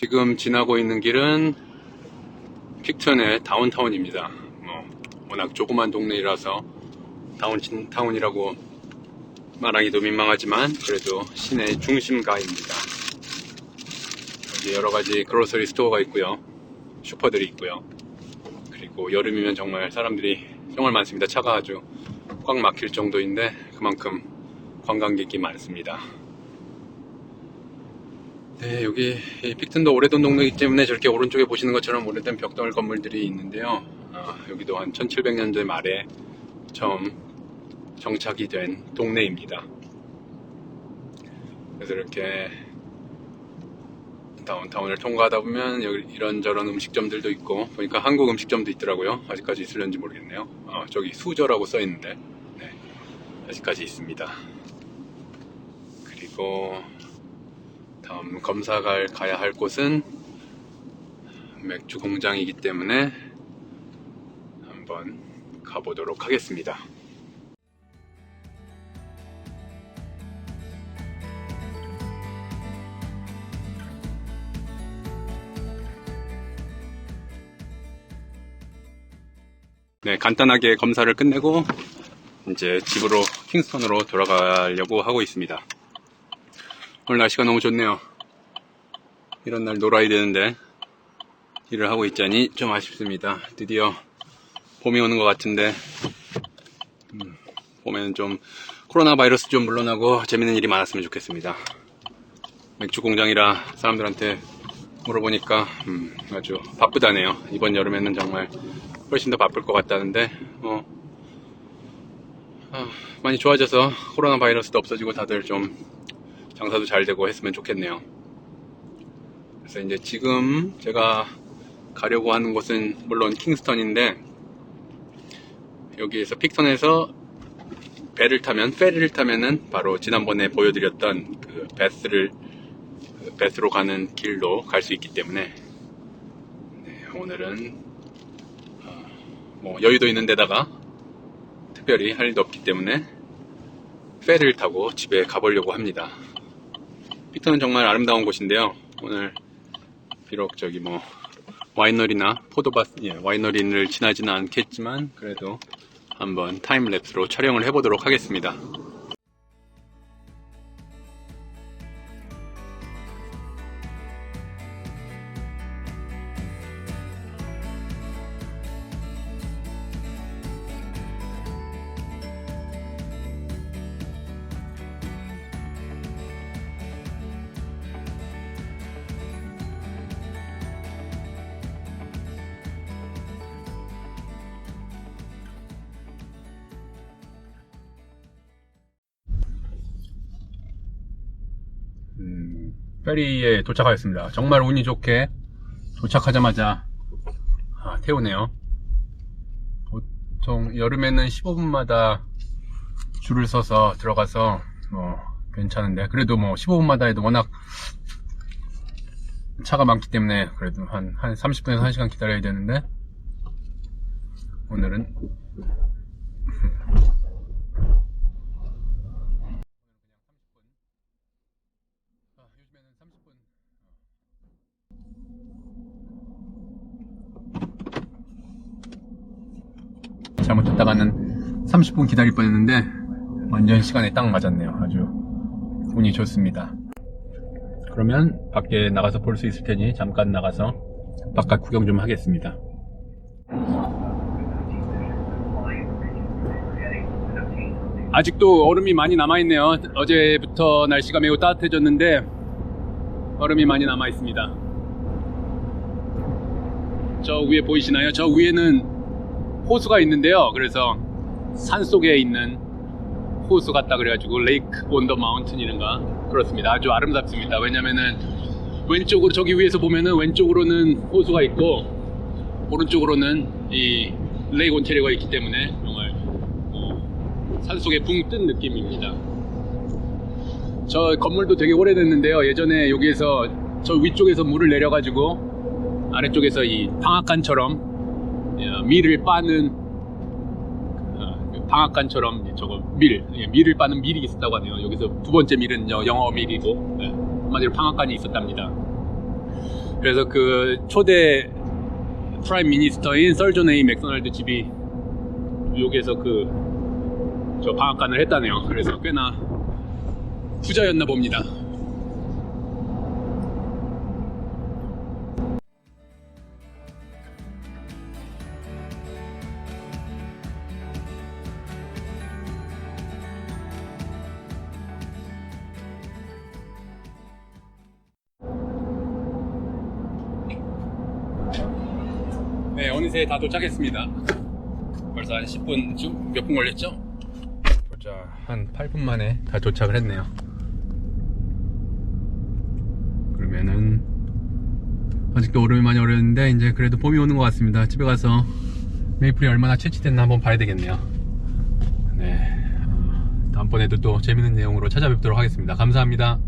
지금 지나고 있는 길은 픽천의 다운타운입니다. 뭐 워낙 조그만 동네이라서 다운타운이라고 말하기도 민망하지만 그래도 시내 중심가입니다. 여기 여러 가지 그로서리 스토어가 있고요. 슈퍼들이 있고요. 그리고 여름이면 정말 사람들이 정말 많습니다. 차가 아주 꽉 막힐 정도인데 그만큼 관광객이 많습니다. 네, 여기 이 픽튼도 오래된 동네이기 때문에 저렇게 오른쪽에 보시는 것처럼 오래된 벽돌 건물들이 있는데요. 아, 여기도 한 1700년대 말에 처음 정착이 된 동네입니다. 그래서 이렇게 다운타운을 통과하다 보면 여기 이런저런 음식점들도 있고 보니까 한국 음식점도 있더라고요. 아직까지 있을런지 모르겠네요. 어, 저기 수저라고 써 있는데 네, 아직까지 있습니다. 그리고 다음 검사 갈 가야 할 곳은 맥주 공장이기 때문에 한번 가보도록 하겠습니다. 네, 간단하게 검사를 끝내고 이제 집으로 킹스턴으로 돌아가려고 하고 있습니다. 오늘 날씨가 너무 좋네요. 이런 날 놀아야 되는데 일을 하고 있자니 좀 아쉽습니다. 드디어 봄이 오는 것 같은데 음, 봄에는 좀 코로나 바이러스 좀 물러나고 재밌는 일이 많았으면 좋겠습니다. 맥주 공장이라 사람들한테 물어보니까 음, 아주 바쁘다네요. 이번 여름에는 정말 훨씬 더 바쁠 것 같다는데 뭐 아, 많이 좋아져서 코로나 바이러스도 없어지고 다들 좀 장사도 잘 되고 했으면 좋겠네요. 그래서 이제 지금 제가 가려고 하는 곳은 물론 킹스턴인데 여기에서 픽턴에서 배를 타면 페리를 타면은 바로 지난번에 보여드렸던 그 베스를 그 베스로 가는 길로 갈 수 있기 때문에 네, 오늘은 어, 뭐 여유도 있는 데다가 특별히 할 일도 없기 때문에 페리를 타고 집에 가보려고 합니다. 피터는 정말 아름다운 곳인데요. 오늘 비록 저기 뭐 와이너리나 포도밭, 예, 와이너리를 지나지는 않겠지만 그래도 한번 타임랩스로 촬영을 해보도록 하겠습니다. 페리에 도착하였습니다. 정말 운이 좋게 도착하자마자 아, 태우네요. 보통 여름에는 15분마다 줄을 서서 들어가서 뭐 괜찮은데 그래도 뭐 15분마다 해도 워낙 차가 많기 때문에 그래도 한, 한 30분에서 1시간 기다려야 되는데 오늘은 아, 요즘에는 30분. 잘못했다가는 30분 기다릴 뻔했는데 완전 시간에 딱 맞았네요. 아주 운이 좋습니다. 그러면 밖에 나가서 볼 수 있을 테니 잠깐 나가서 바깥 구경 좀 하겠습니다. 아직도 얼음이 많이 남아있네요. 어제부터 날씨가 매우 따뜻해졌는데 얼음이 많이 남아 있습니다. 저 위에 보이시나요? 저 위에는 호수가 있는데요. 그래서 산 속에 있는 호수 같다 그래가지고 레이크 온더 마운틴이란가 그렇습니다. 아주 아름답습니다. 왜냐면은 왼쪽으로 저기 위에서 보면은 왼쪽으로는 호수가 있고 오른쪽으로는 이 레이크 온테리어가 있기 때문에 정말 어, 산 속에 붕 뜬 느낌입니다. 저 건물도 되게 오래됐는데요. 예전에 여기에서 저 위쪽에서 물을 내려가지고 아래쪽에서 이 방앗간처럼 어, 밀을 빠는 어, 방앗간처럼 이제 저거 밀, 예, 밀을 빠는 밀이 있었다고 하네요. 여기서 두 번째 밀은 여- 영어 밀이고 예, 한마디로 방앗간이 있었답니다. 그래서 그 초대 프라임 미니스터인 썰존 A 맥도날드 집이 여기에서 그 저 방앗간을 했다네요. 그래서 꽤나 부자였나 봅니다. 네, 어느새 다 도착했습니다. 벌써 한 10분, 지금 몇분 걸렸죠? 보자, 한 8분 만에 다 도착을 했네요. 그러면은, 아직도 얼음이 많이 얼었는데, 이제 그래도 봄이 오는 것 같습니다. 집에 가서 메이플이 얼마나 채취됐나 한번 봐야 되겠네요. 네. 어, 다음번에도 또 재밌는 내용으로 찾아뵙도록 하겠습니다. 감사합니다.